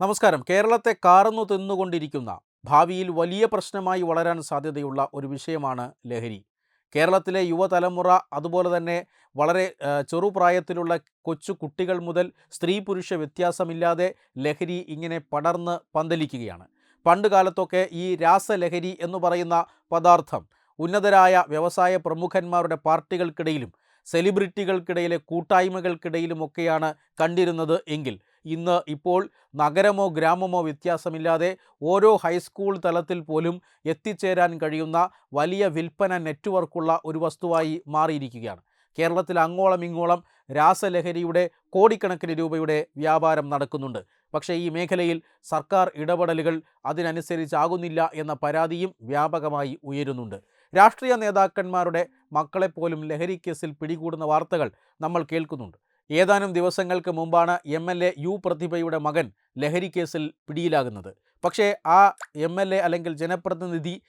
നമസ്കാരം. കേരളത്തെ കാർന്നു തിന്നുകൊണ്ടിരിക്കുന്ന ഭാവിയിൽ വലിയ പ്രശ്നമായി വളരാൻ സാധ്യതയുള്ള ഒരു വിഷയമാണ് ലഹരി. കേരളത്തിലെ യുവതലമുറ അതുപോലെ തന്നെ വളരെ ചെറുപ്രായത്തിലുള്ള കൊച്ചു കുട്ടികൾ മുതൽ സ്ത്രീ പുരുഷ വ്യത്യാസമില്ലാതെ ലഹരി ഇങ്ങനെ പടർന്ന് പന്തലിക്കുകയാണ്. പണ്ട് കാലത്തൊക്കെ ഈ രാസലഹരി എന്ന് പറയുന്ന പദാർത്ഥം ഉന്നതരായ വ്യവസായ പ്രമുഖന്മാരുടെ പാർട്ടികൾക്കിടയിലും സെലിബ്രിറ്റികൾക്കിടയിലെ കൂട്ടായ്മകൾക്കിടയിലുമൊക്കെയാണ് കണ്ടിരുന്നത് എങ്കിൽ ഇന്ന് ഇപ്പോൾ നഗരമോ ഗ്രാമമോ വ്യത്യാസമില്ലാതെ ഓരോ ഹൈസ്കൂൾ തലത്തിൽ പോലും എത്തിച്ചേരാൻ കഴിയുന്ന വലിയ വിൽപ്പന നെറ്റ്വർക്കുള്ള ഒരു വസ്തുവായി മാറിയിരിക്കുകയാണ്. കേരളത്തിൽ അങ്ങോളം ഇങ്ങോളം രാസലഹരിയുടെ കോടിക്കണക്കിന് രൂപയുടെ വ്യാപാരം നടക്കുന്നുണ്ട്. പക്ഷേ ഈ മേഖലയിൽ സർക്കാർ ഇടപെടലുകൾ അതിനനുസരിച്ചാകുന്നില്ല എന്ന പരാതിയും വ്യാപകമായി ഉയരുന്നുണ്ട്. രാഷ്ട്രീയ നേതാക്കന്മാരുടെ മക്കളെപ്പോലും ലഹരി കേസിൽ പിടികൂടുന്ന വാർത്തകൾ നമ്മൾ കേൾക്കുന്നുണ്ട്. ഏതാനും ദിവസങ്ങൾക്ക് മുമ്പാണ് എം എൽ എ യു പ്രതിഭയുടെ മകൻ ലഹരി കേസിൽ പിടിയിലാകുന്നത്. പക്ഷേ ആ എം എൽ എ അല്ലെങ്കിൽ ജനപ്രതിനിധി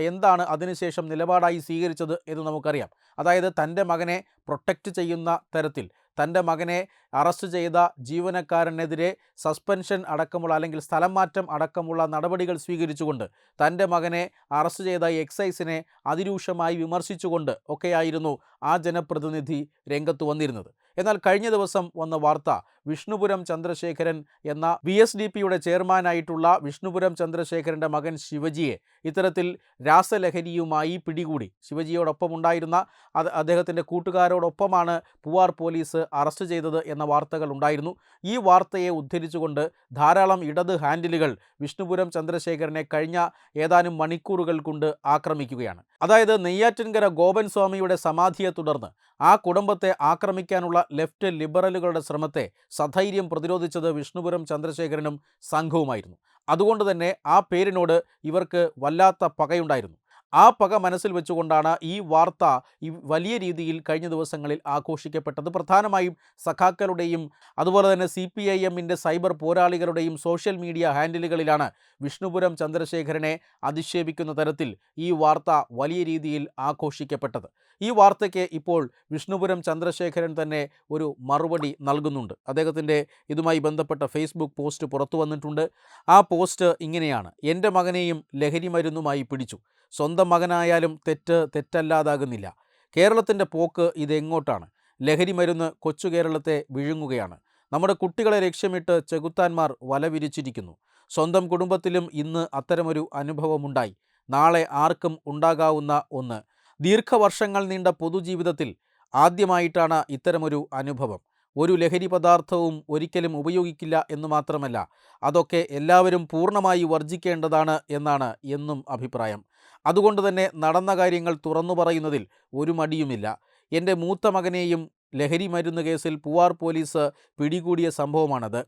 എന്താണ് അതിനുശേഷം നിലപാടായി സ്വീകരിച്ചത് എന്ന് നമുക്കറിയാം. അതായത് തന്റെ മകനെ പ്രൊട്ടക്റ്റ് ചെയ്യുന്ന തരത്തിൽ തന്റെ മകനെ അറസ്റ്റ് ചെയ്ത ജീവനക്കാരനെതിരെ സസ്പെൻഷൻ അടക്കമുള്ള അല്ലെങ്കിൽ സ്ഥലം മാറ്റം അടക്കമുള്ള നടപടികൾ സ്വീകരിച്ചുകൊണ്ട് തന്റെ മകനെ അറസ്റ്റ് ചെയ്ത എക്സൈസിനെ അതിരൂക്ഷമായി വിമർശിച്ചുകൊണ്ട് ഒക്കെയായിരുന്നു ആ ജനപ്രതിനിധി രംഗത്ത് വന്നിരുന്നത്. എന്നാൽ കഴിഞ്ഞ ദിവസം വന്ന വാർത്ത വിഷ്ണുപുരം ചന്ദ്രശേഖരൻ എന്ന ബി എസ് ഡി പിയുടെ ചെയർമാനായിട്ടുള്ള വിഷ്ണുപുരം ചന്ദ്രശേഖരന്റെ മകൻ ശിവജിയെ ഇത്തരത്തിൽ രാസലഹരിയുമായി പിടികൂടി. ശിവജിയോടൊപ്പം ഉണ്ടായിരുന്ന അത് അദ്ദേഹത്തിന്റെ കൂട്ടുകാരോടൊപ്പമാണ് പൂവാർ പോലീസ് അറസ്റ്റ് ചെയ്തത് എന്ന വാർത്തകൾ ഉണ്ടായിരുന്നു. ഈ വാർത്തയെ ഉദ്ധരിച്ചുകൊണ്ട് ധാരാളം ഇടത് ഹാൻഡിലുകൾ വിഷ്ണുപുരം ചന്ദ്രശേഖരനെ കഴിഞ്ഞ ഏതാനും മണിക്കൂറുകൾ കൊണ്ട് ആക്രമിക്കുകയാണ്. അതായത് നെയ്യാറ്റിൻകര ഗോപൻ സ്വാമിയുടെ സമാധിയെ തുടർന്ന് ആ കുടുംബത്തെ ആക്രമിക്കാനുള്ള ലെഫ്റ്റ് ലിബറലുകളുടെ ശ്രമത്തെ സധൈര്യം പ്രതിരോധിച്ചത് വിഷ്ണുപുരം ചന്ദ്രശേഖരനും സംഘവുമായിരുന്നു. അതുകൊണ്ട് തന്നെ ആ പേരിനോട് ഇവർക്ക് വല്ലാത്ത പകയുണ്ടായിരുന്നു. ആ പക മനസ്സിൽ വെച്ചുകൊണ്ടാണ് ഈ വാർത്ത ഈ വലിയ രീതിയിൽ കഴിഞ്ഞ ദിവസങ്ങളിൽ ആഘോഷിക്കപ്പെട്ടത്. പ്രധാനമായും സഖാക്കളുടെയും അതുപോലെ തന്നെ സി പി ഐ എമ്മിന്റെ സൈബർ പോരാളികളുടെയും സോഷ്യൽ മീഡിയ ഹാൻഡിലുകളിലാണ് വിഷ്ണുപുരം ചന്ദ്രശേഖരനെ അധിക്ഷേപിക്കുന്ന തരത്തിൽ ഈ വാർത്ത വലിയ രീതിയിൽ ആഘോഷിക്കപ്പെട്ടത്. ഈ വാർത്തയ്ക്ക് ഇപ്പോൾ വിഷ്ണുപുരം ചന്ദ്രശേഖരൻ തന്നെ ഒരു മറുപടി നൽകുന്നുണ്ട്. അദ്ദേഹത്തിന്റെ ഇതുമായി ബന്ധപ്പെട്ട ഫേസ്ബുക്ക് പോസ്റ്റ് പുറത്തു വന്നിട്ടുണ്ട്. ആ പോസ്റ്റ് ഇങ്ങനെയാണ്. എന്റെ മകനെയും ലഹരി മരുന്നുമായി പിടിച്ചു. സ്വന്തം മകനായാലും തെറ്റ് തെറ്റല്ലാതാകുന്നില്ല. കേരളത്തിന്റെ പോക്ക് ഇതെങ്ങോട്ടാണ് ലഹരി മരുന്ന് കൊച്ചു കേരളത്തെ വിഴുങ്ങുകയാണ്. നമ്മുടെ കുട്ടികളെ ലക്ഷ്യമിട്ട് ചെകുത്താന്മാർ വല വിരിച്ചിരിക്കുന്നു. സ്വന്തം കുടുംബത്തിലും ഇന്ന് അത്തരമൊരു അനുഭവമുണ്ടായി. നാളെ ആർക്കും ഉണ്ടാകാവുന്ന ഒന്ന്. ദീർഘവർഷങ്ങൾ നീണ്ട പൊതുജീവിതത്തിൽ ആദ്യമായിട്ടാണ് ഇത്തരമൊരു അനുഭവം. ഒരു ലഹരി പദാർത്ഥവും ഒരിക്കലും ഉപയോഗിക്കില്ല എന്ന് മാത്രമല്ല അതൊക്കെ എല്ലാവരും പൂർണമായി വർജിക്കേണ്ടതാണ് എന്നാണ് എന്നും അഭിപ്രായം. അതുകൊണ്ട് തന്നെ നടന്ന കാര്യങ്ങൾ തുറന്നു പറയുന്നതിൽ ഒരു മടിയുമില്ല. എന്റെ മൂത്ത മകനെയും ലഹരി മരുന്ന് കേസിൽ പൂവാർ പോലീസ് പിടികൂടിയ സംഭവമാണത്.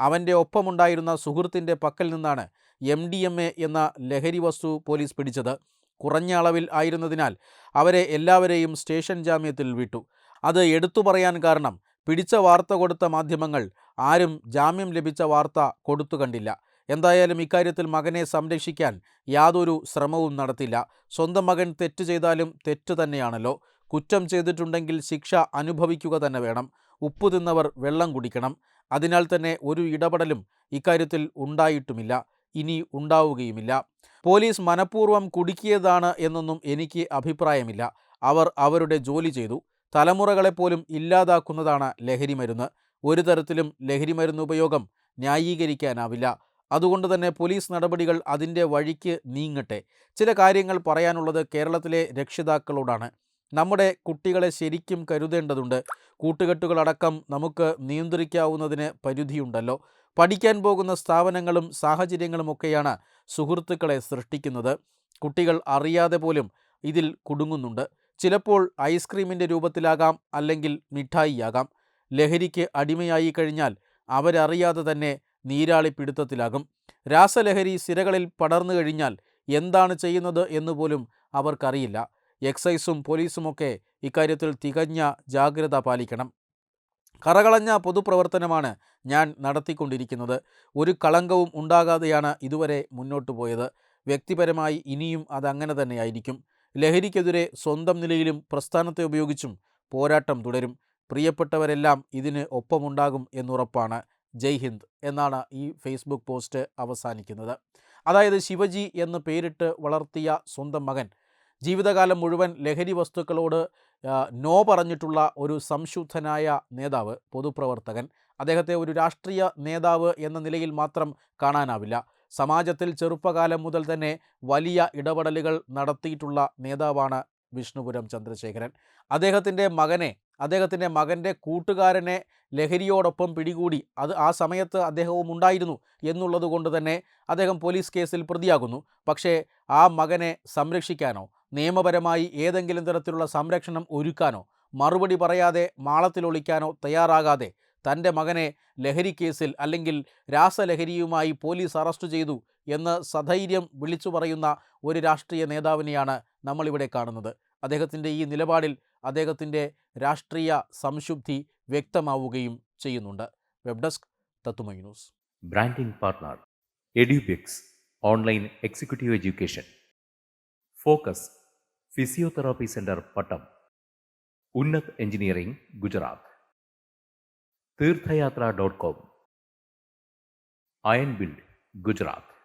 അവന്റെ ഒപ്പമുണ്ടായിരുന്ന സുഹൃത്തിന്റെ പക്കൽ നിന്നാണ് എം ഡി എം എ എന്ന ലഹരി വസ്തു പോലീസ് പിടിച്ചത്. കുറഞ്ഞ അളവിൽ ആയിരുന്നതിനാൽ അവരെ എല്ലാവരെയും സ്റ്റേഷൻ ജാമ്യത്തിൽ വിട്ടു. അത് എടുത്തു പറയാൻ കാരണം പിടിച്ച വാർത്ത കൊടുത്ത മാധ്യമങ്ങൾ ആരും ജാമ്യം ലഭിച്ച വാർത്ത കൊടുത്തു കണ്ടില്ല. എന്തായാലും ഇക്കാര്യത്തിൽ മകനെ സംരക്ഷിക്കാൻ യാതൊരു ശ്രമവും നടത്തില്ല. സ്വന്തം മകൻ തെറ്റ് ചെയ്താലും തെറ്റ് തന്നെയാണല്ലോ. കുറ്റം ചെയ്തിട്ടുണ്ടെങ്കിൽ ശിക്ഷ അനുഭവിക്കുക തന്നെ വേണം. ഉപ്പ് തിന്നവർ വെള്ളം കുടിക്കണം. അതിനാൽ തന്നെ ഒരു ഇടപെടലും ഇക്കാര്യത്തിൽ ഉണ്ടായിട്ടുമില്ല. ഇനി ഉണ്ടാവുകയുമില്ല. പോലീസ് മനഃപൂർവം കുടുക്കിയതാണ് എന്നൊന്നും എനിക്ക് അഭിപ്രായമില്ല. അവർ അവരുടെ ജോലി ചെയ്തു. തലമുറകളെപ്പോലും ഇല്ലാതാക്കുന്നതാണ് ലഹരി മരുന്ന് ഒരു തരത്തിലും ലഹരി മരുന്ന് ഉപയോഗം ന്യായീകരിക്കാനാവില്ല. അതുകൊണ്ട് തന്നെ പോലീസ് നടപടികൾ അതിന്റെ വഴിക്ക് നീങ്ങട്ടെ. ചില കാര്യങ്ങൾ പറയാനുള്ളത് കേരളത്തിലെ രക്ഷിതാക്കളോടാണ്. നമ്മുടെ കുട്ടികളെ ശരിക്കും കരുതേണ്ടതുണ്ട്. കൂട്ടുകെട്ടുകളടക്കം നമുക്ക് നിയന്ത്രിക്കാവുന്നതിന് പരിധിയുണ്ടല്ലോ. പഠിക്കാൻ പോകുന്ന സ്ഥാപനങ്ങളും സാഹചര്യങ്ങളുമൊക്കെയാണ് സുഹൃത്തുക്കളെ സൃഷ്ടിക്കുന്നത്. കുട്ടികൾ അറിയാതെ പോലും ഇതിൽ കുടുങ്ങുന്നുണ്ട്. ചിലപ്പോൾ ഐസ്ക്രീമിന്റെ രൂപത്തിലാകാം അല്ലെങ്കിൽ മിഠായിയാകാം. ലഹരിക്ക് അടിമയായി കഴിഞ്ഞാൽ അവരറിയാതെ തന്നെ നീരാളിപ്പിടുത്തത്തിലാകും. രാസലഹരി സിരകളിൽ പടർന്നു കഴിഞ്ഞാൽ എന്താണ് ചെയ്യുന്നത് എന്നുപോലും അവർക്കറിയില്ല. എക്സൈസും പോലീസുമൊക്കെ ഇക്കാര്യത്തിൽ തികഞ്ഞ ജാഗ്രത പാലിക്കണം. കറകളഞ്ഞ പൊതുപ്രവർത്തനമാണ് ഞാൻ നടത്തിക്കൊണ്ടിരിക്കുന്നത്. ഒരു കളങ്കവും ഉണ്ടാകാതെയാണ് ഇതുവരെ മുന്നോട്ട് പോയത്. വ്യക്തിപരമായി ഇനിയും അതങ്ങനെ തന്നെയായിരിക്കും ലഹരിക്കെതിരെ സ്വന്തം നിലയിലും പ്രസ്ഥാനത്തെ ഉപയോഗിച്ചും പോരാട്ടം തുടരും. പ്രിയപ്പെട്ടവരെല്ലാം ഇതിന് ഒപ്പമുണ്ടാകും എന്നുറപ്പാണ്. ജയ് ഹിന്ദ് എന്നാണ് ഈ ഫേസ്ബുക്ക് പോസ്റ്റ് അവസാനിക്കുന്നത്. അതായത് ശിവജി എന്ന് പേരിട്ട് വളർത്തിയ സ്വന്തം മകൻ ജീവിതകാലം മുഴുവൻ ലഹരി വസ്തുക്കളോട് നോ പറഞ്ഞിട്ടുള്ള ഒരു സംശുദ്ധനായ നേതാവ് പൊതുപ്രവർത്തകൻ. അദ്ദേഹത്തെ ഒരു രാഷ്ട്രീയ നേതാവ് എന്ന നിലയിൽ മാത്രം കാണാനാവില്ല. സമാജത്തിൽ ചെറുപ്പകാലം മുതൽ തന്നെ വലിയ ഇടപെടലുകൾ നടത്തിയിട്ടുള്ള നേതാവാണ് വിഷ്ണുപുരം ചന്ദ്രശേഖരൻ. അദ്ദേഹത്തിന്റെ മകനെ അദ്ദേഹത്തിന്റെ മകന്റെ കൂട്ടുകാരനെ ലഹരിയോടൊപ്പം പിടികൂടി. അത് ആ സമയത്ത് അദ്ദേഹവും ഉണ്ടായിരുന്നു എന്നുള്ളത് കൊണ്ട് തന്നെ അദ്ദേഹം പോലീസ് കേസിൽ പ്രതിയാകുന്നു. പക്ഷേ ആ മകനെ സംരക്ഷിക്കാനോ നിയമപരമായി ഏതെങ്കിലും തരത്തിലുള്ള സംരക്ഷണം ഒരുക്കാനോ മറുപടി പറയാതെ മാളത്തിലൊളിക്കാനോ തയ്യാറാകാതെ തന്റെ മകനെ ലഹരി കേസിൽ അല്ലെങ്കിൽ രാസലഹരിയുമായി പോലീസ് അറസ്റ്റ് ചെയ്തു എന്ന് സധൈര്യം വിളിച്ചു പറയുന്ന ഒരു രാഷ്ട്രീയ നേതാവിനെയാണ് നമ്മളിവിടെ കാണുന്നത്. അദ്ദേഹത്തിന്റെ ഈ നിലപാടിൽ അദ്ദേഹത്തിന്റെ രാഷ്ട്രീയ സംശുദ്ധി വ്യക്തമാവുകയും ചെയ്യുന്നുണ്ട്. വെബ് ഡെസ്ക് തത്തുമൈ news. Branding partner Edubix online executive education. Focus physiotherapy centre Pattom. Unnath engineering Gujarat. Theerthayathra dot com. Iron build Gujarat.